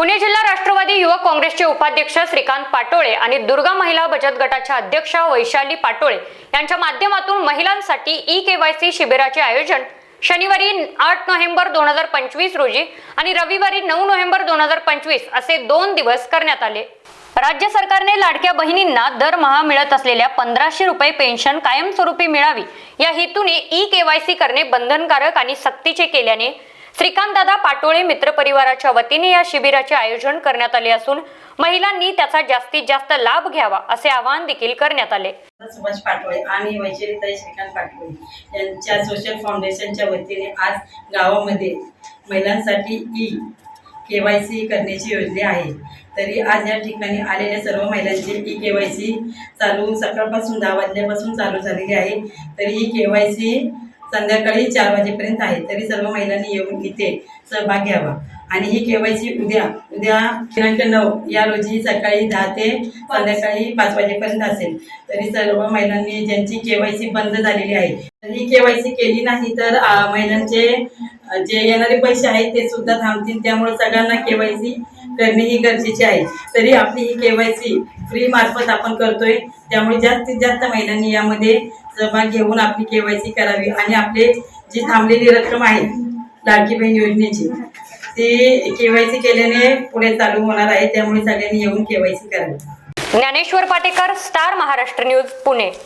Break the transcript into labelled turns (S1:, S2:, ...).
S1: पुणे जिल्हा राष्ट्रवादी युवक काँग्रेसचे उपाध्यक्ष श्रीकांत पाटोळे आणि दुर्गा महिला बचत गटाच्या अध्यक्ष वैशाली पाटोळे यांच्या माध्यमातून महिलांसाठी ई केवायसी शिबिराचे आयोजन शनिवारी आठ नोव्हेंबर दोन हजार पंचवीस रोजी आणि रविवारी नऊ नोव्हेंबर दोन हजार पंचवीस असे दोन दिवस करण्यात आले. राज्य सरकारने लाडक्या बहिणींना दरमहा मिळत असलेल्या पंधराशे रुपये पेन्शन कायमस्वरूपी मिळावी या हेतूने ई केवायसी करणे बंधनकारक आणि सक्तीचे केल्याने श्रीकांतदादा पाटोळे मित्र परिवाराच्या वतीने या शिबिराचे आयोजन करण्यात आले असून महिलांनी त्याचा जास्तीत जास्त लाभ घ्यावा असे आवाहन देखील करण्यात आले.
S2: सुभाष पाटोळे आणि वैशिताई श्रीकांत पाटोळे यांच्या सोशल फाउंडेशनच्या वतीने आज गावामध्ये महिलांसाठी ई के वाय सी करण्याची योजना आहे. तरी आज या ठिकाणी आलेल्या सर्व महिलांची ई के वाय सी चालू सकाळपासून दहा वाजल्यापासून चालू झालेली आहे. तरी ही के वाय सी संध्याकाळी चार वाजेपर्यंत आहे. तरी सर्व महिलांनी येऊन इथे सहभाग घ्यावा. आणि ही के वाय सी उद्या उद्या दिनांक नऊ या रोजी सकाळी दहा ते संध्याकाळी पाच वाजेपर्यंत असेल. तरी सर्व महिलांनी ज्यांची के वाय सी बंद झालेली आहे तर ही केवायसी केली नाही तर महिलांचे जे येणारे पैसे आहेत ते सुद्धा थांबतील. त्यामुळे सगळ्यांना के वाय सी करणे ही गरजेची आहे. तरी आपली ही के वाय सी फ्री मार्फत आपण करतोय. त्यामुळे जास्तीत जास्त महिलांनी यामध्ये सहभाग घेऊन आपली केवायसी करावी आणि आपले जी थांबलेली रक्कम आहे लाडकी बहीण योजनेची ती केवायसी केल्याने पुढे चालू होणार आहे. त्यामुळे सगळ्यांनी येऊन केवायसी करावी.
S1: Dnyaneshwar Patekar Star Maharashtra News Pune.